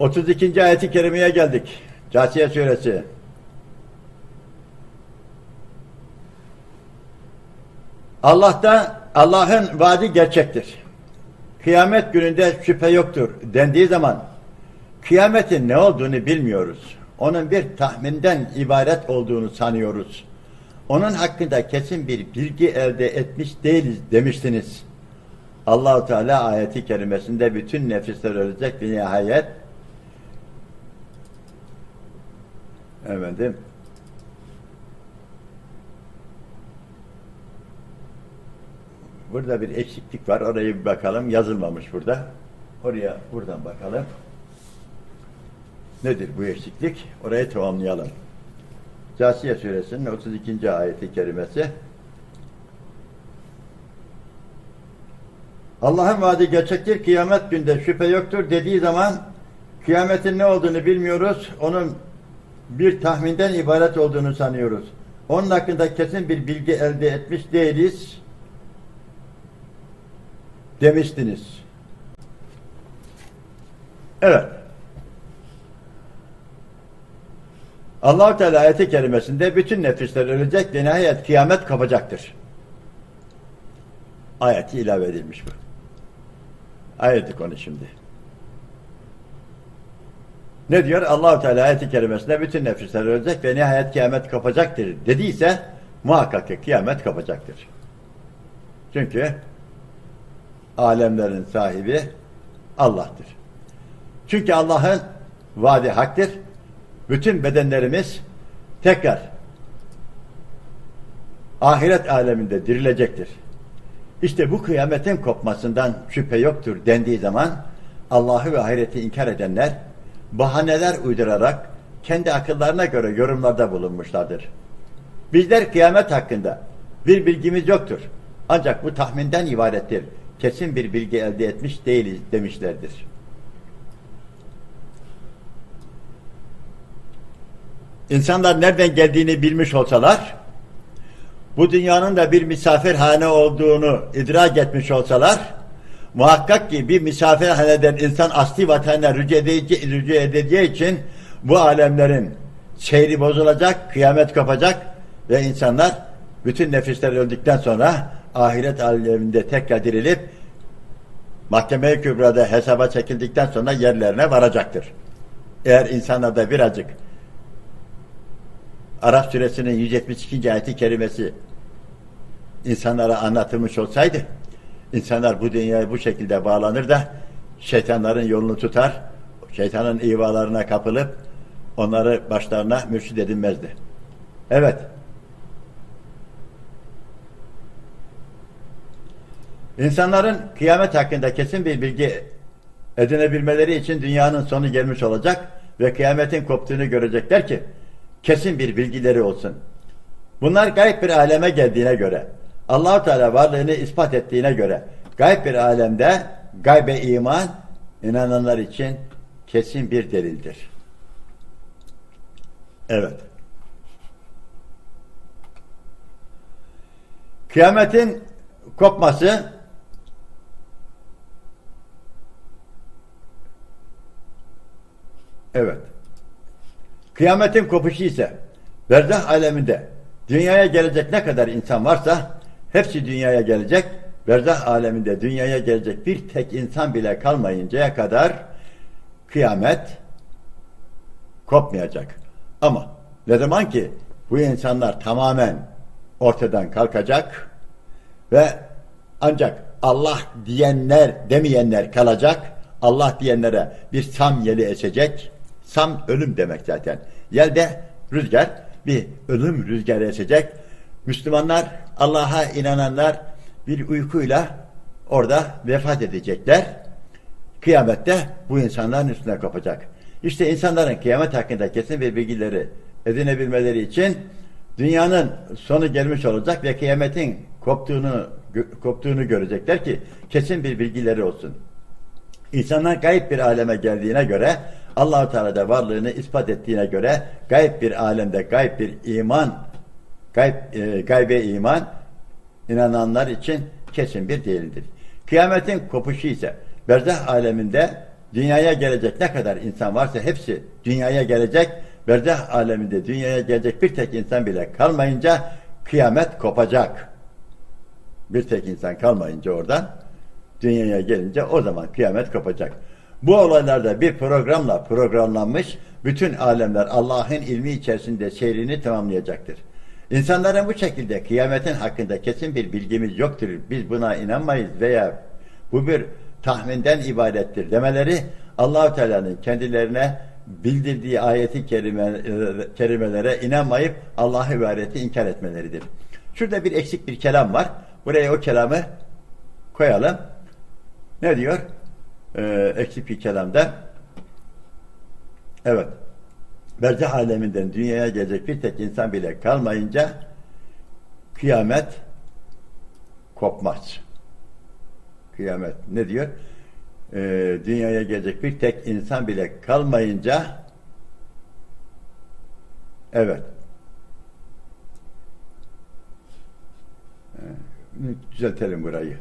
32. ayeti kerimeye geldik. Câsiye suresi. Allah'ta Allah'ın vaadi gerçektir. Kıyamet gününde şüphe yoktur dendiği zaman kıyametin ne olduğunu bilmiyoruz. Onun bir tahminden ibaret olduğunu sanıyoruz. Onun hakkında kesin bir bilgi elde etmiş değiliz demiştiniz. Allahu Teala ayeti kerimesinde bütün nefisler ölecek bir nihayet efendim Burada bir eksiklik var. Orayı bir bakalım. Yazılmamış burada. Oraya buradan bakalım. Nedir bu eksiklik? Orayı tamamlayalım. Câsiye suresinin 32. ayeti kerimesi. Allah'ın vaadi gerçektir. Kıyamet günde şüphe yoktur dediği zaman kıyametin ne olduğunu bilmiyoruz. Onun bir tahminden ibaret olduğunu sanıyoruz. Onun hakkında kesin bir bilgi elde etmiş değiliz demiştiniz. Evet. Allah-u Teala ayeti kerimesinde bütün nefisler ölecek ve nihayet kıyamet kapacaktır. Ayeti ilave edilmiş bu. Ayeti konu şimdi. Ne diyor? Allah-u Teala ayeti kerimesinde bütün nefisler ölecek ve nihayet kıyamet kapacaktır dediyse muhakkak ki kıyamet kapacaktır. Çünkü alemlerin sahibi Allah'tır. Çünkü Allah'ın vaadi haktır. Bütün bedenlerimiz tekrar ahiret aleminde dirilecektir. İşte bu kıyametin kopmasından şüphe yoktur dendiği zaman Allah'ı ve ahireti inkar edenler bahaneler uydurarak kendi akıllarına göre yorumlarda bulunmuşlardır. Bizler kıyamet hakkında bir bilgimiz yoktur. Ancak bu tahminden ibarettir. Kesin bir bilgi elde etmiş değiliz demişlerdir. İnsanlar nereden geldiğini bilmiş olsalar, bu dünyanın da bir misafirhane olduğunu idrak etmiş olsalar, muhakkak ki bir misafirhaneden insan asli vatanına rücu edeceği, rücu edeceği için bu alemlerin seyri bozulacak, kıyamet kopacak ve insanlar bütün nefisler öldükten sonra ahiret aleminde tekrar dirilip mahkeme-i kübrada hesaba çekildikten sonra yerlerine varacaktır. Eğer insanlarda birazcık Arap suresinin 172. ayeti kerimesi insanlara anlatılmış olsaydı insanlar bu dünyaya bu şekilde bağlanır da şeytanların yolunu tutar şeytanın ivalarına kapılıp onları başlarına mürşid edilmezdi. Evet. İnsanların kıyamet hakkında kesin bir bilgi edinebilmeleri için dünyanın sonu gelmiş olacak ve kıyametin koptuğunu görecekler ki kesin bir bilgileri olsun. Bunlar gayb bir aleme geldiğine göre, Allahu Teala varlığını ispat ettiğine göre, gayb bir alemde gaybe iman inananlar için kesin bir delildir. Evet. Kıyametin kopması Evet. Kıyametin kopuşu ise berzah aleminde dünyaya gelecek ne kadar insan varsa hepsi dünyaya gelecek. Berzah aleminde dünyaya gelecek bir tek insan bile kalmayıncaya kadar kıyamet kopmayacak. Ama ne zaman ki bu insanlar tamamen ortadan kalkacak ve ancak Allah diyenler demeyenler kalacak. Allah diyenlere bir sam yeli esecek. Sam ölüm demek zaten. Yelde rüzgar bir ölüm rüzgarı esecek. Müslümanlar, Allah'a inananlar bir uykuyla orada vefat edecekler. Kıyamette bu insanların üstüne kopacak. İşte insanların kıyamet hakkında kesin bir bilgileri edinebilmeleri için dünyanın sonu gelmiş olacak ve kıyametin koptuğunu koptuğunu görecekler ki kesin bir bilgileri olsun. İnsanlar gayb bir aleme geldiğine göre Allahu Teala da varlığını ispat ettiğine göre gayb bir alemde gayb bir iman gayb, e, gaybe iman inananlar için kesin bir değildir. Kıyametin kopuşu ise berzah aleminde dünyaya gelecek ne kadar insan varsa hepsi dünyaya gelecek. Berzah aleminde dünyaya gelecek bir tek insan bile kalmayınca kıyamet kopacak. Bir tek insan kalmayınca oradan dünyaya gelince o zaman kıyamet kopacak. Bu olaylarda bir programla programlanmış bütün alemler Allah'ın ilmi içerisinde seyrini tamamlayacaktır. İnsanların bu şekilde kıyametin hakkında kesin bir bilgimiz yoktur. Biz buna inanmayız veya bu bir tahminden ibarettir demeleri Allahu Teala'nın kendilerine bildirdiği ayeti kerime, kerimelere inanmayıp Allah'ı ve ayeti inkar etmeleridir. Şurada bir eksik bir kelam var. Buraya o kelamı koyalım. Ne diyor? Ee, eksik bir kelamda. Evet. Berzah aleminden dünyaya gelecek bir tek insan bile kalmayınca kıyamet kopmaz. Kıyamet ne diyor? Ee, dünyaya gelecek bir tek insan bile kalmayınca evet Ee, düzeltelim burayı.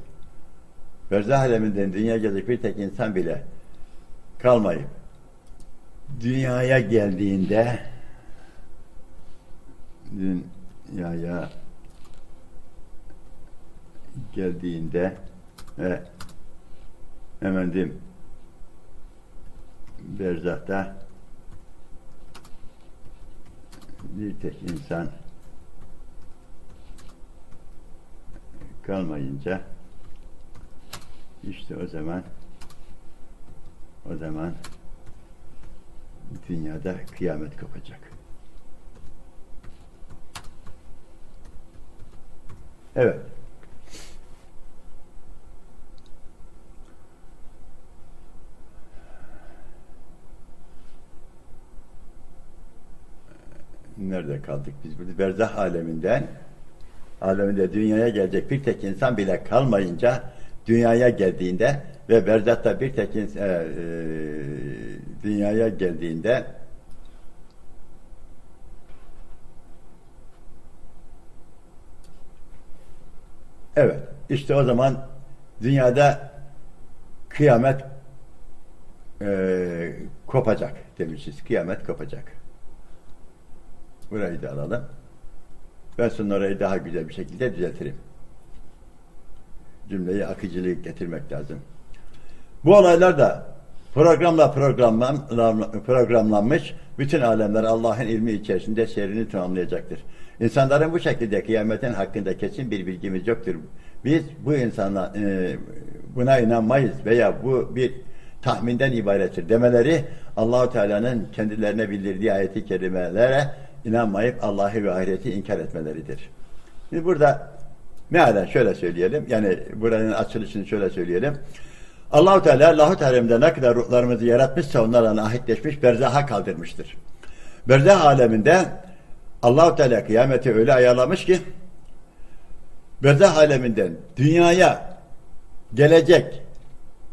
Berzah aleminden dünyaya gelecek bir tek insan bile kalmayıp dünyaya geldiğinde dünyaya geldiğinde ve efendim berzahta bir tek insan kalmayınca işte o zaman o zaman dünyada kıyamet kopacak. Evet. Nerede kaldık biz burada? Berzah aleminden aleminde dünyaya gelecek bir tek insan bile kalmayınca dünyaya geldiğinde ve berzatta bir tek ins- e, e, dünyaya geldiğinde evet işte o zaman dünyada kıyamet e, kopacak demişiz. Kıyamet kopacak. Burayı da alalım. Ben sonra orayı daha güzel bir şekilde düzeltirim cümleyi akıcılık getirmek lazım. Bu olaylar da programla programlan, programlanmış bütün alemler Allah'ın ilmi içerisinde seyrini tamamlayacaktır. İnsanların bu şekilde kıyametin hakkında kesin bir bilgimiz yoktur. Biz bu insana e, buna inanmayız veya bu bir tahminden ibarettir demeleri Allahu Teala'nın kendilerine bildirdiği ayeti kerimelere inanmayıp Allah'ı ve ahireti inkar etmeleridir. Şimdi burada Mealen şöyle söyleyelim. Yani buranın açılışını şöyle söyleyelim. Allahu Teala lahut alemde ne kadar ruhlarımızı yaratmışsa onlarla ahitleşmiş, berzaha kaldırmıştır. Berzah aleminde Allahu Teala kıyameti öyle ayarlamış ki berzah aleminden dünyaya gelecek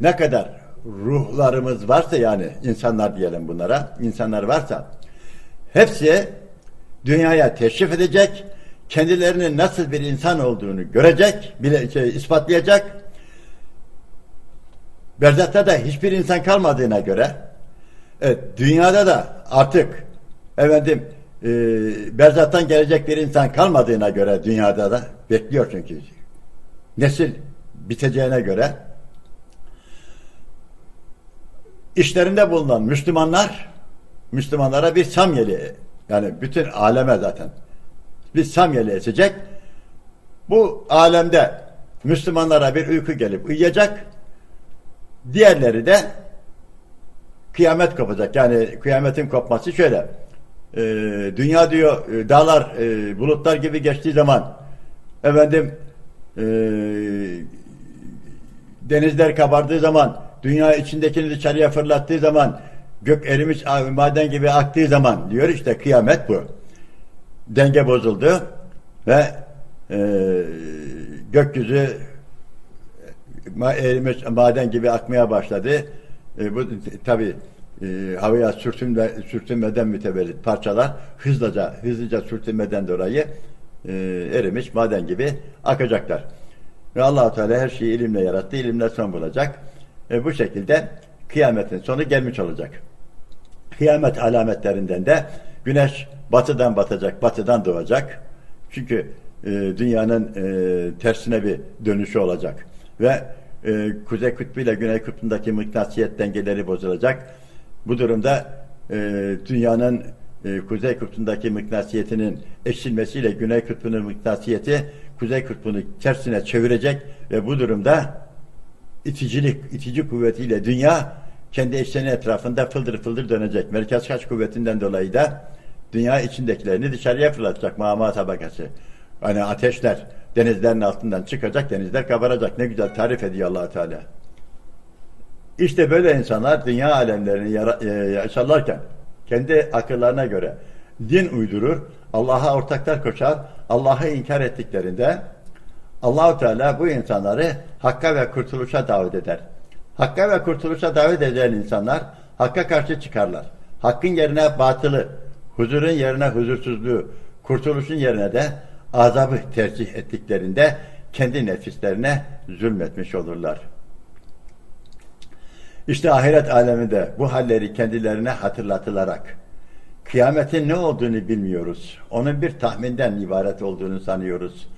ne kadar ruhlarımız varsa yani insanlar diyelim bunlara, insanlar varsa hepsi dünyaya teşrif edecek kendilerinin nasıl bir insan olduğunu görecek, bile şey, ispatlayacak. Berzakhta da hiçbir insan kalmadığına göre evet, dünyada da artık efendim e, Berzat'tan gelecek bir insan kalmadığına göre dünyada da bekliyor çünkü nesil biteceğine göre işlerinde bulunan Müslümanlar Müslümanlara bir samyeli yani bütün aleme zaten bir samyeli esecek. Bu alemde Müslümanlara bir uyku gelip uyuyacak. Diğerleri de kıyamet kopacak. Yani kıyametin kopması şöyle. E, dünya diyor e, dağlar e, bulutlar gibi geçtiği zaman efendim e, denizler kabardığı zaman dünya içindekini dışarıya fırlattığı zaman gök erimiş maden gibi aktığı zaman diyor işte kıyamet bu denge bozuldu ve e, gökyüzü erimiş maden gibi akmaya başladı. E, bu tabi e, havaya sürtünme, sürtünmeden mütevellit parçalar hızlıca hızlıca sürtünmeden dolayı e, erimiş maden gibi akacaklar. Ve allah Teala her şeyi ilimle yarattı, ilimle son bulacak. E, bu şekilde kıyametin sonu gelmiş olacak. Kıyamet alametlerinden de güneş batıdan batacak, batıdan doğacak. Çünkü e, dünyanın e, tersine bir dönüşü olacak. Ve e, Kuzey Kutbu ile Güney Kutbu'ndaki mıknatısiyet dengeleri bozulacak. Bu durumda e, dünyanın e, Kuzey Kutbu'ndaki mıknatısiyetinin eksilmesiyle Güney Kutbu'nun mıknatısiyeti Kuzey Kutbu'nu tersine çevirecek ve bu durumda iticilik, itici kuvvetiyle dünya kendi ekseni etrafında fıldır fıldır dönecek. Merkez kaç kuvvetinden dolayı da dünya içindekilerini dışarıya fırlatacak mama tabakası. Hani ateşler denizlerin altından çıkacak, denizler kabaracak. Ne güzel tarif ediyor allah Teala. İşte böyle insanlar dünya alemlerini e, yaşarlarken kendi akıllarına göre din uydurur, Allah'a ortaklar koşar, Allah'ı inkar ettiklerinde Allahu Teala bu insanları hakka ve kurtuluşa davet eder. Hakka ve kurtuluşa davet eden insanlar hakka karşı çıkarlar. Hakkın yerine batılı, huzurun yerine huzursuzluğu, kurtuluşun yerine de azabı tercih ettiklerinde kendi nefislerine zulmetmiş olurlar. İşte ahiret aleminde bu halleri kendilerine hatırlatılarak kıyametin ne olduğunu bilmiyoruz. Onun bir tahminden ibaret olduğunu sanıyoruz.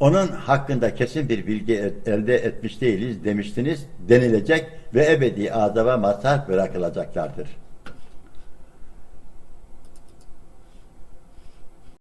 Onun hakkında kesin bir bilgi elde etmiş değiliz demiştiniz denilecek ve ebedi azaba mazhar bırakılacaklardır.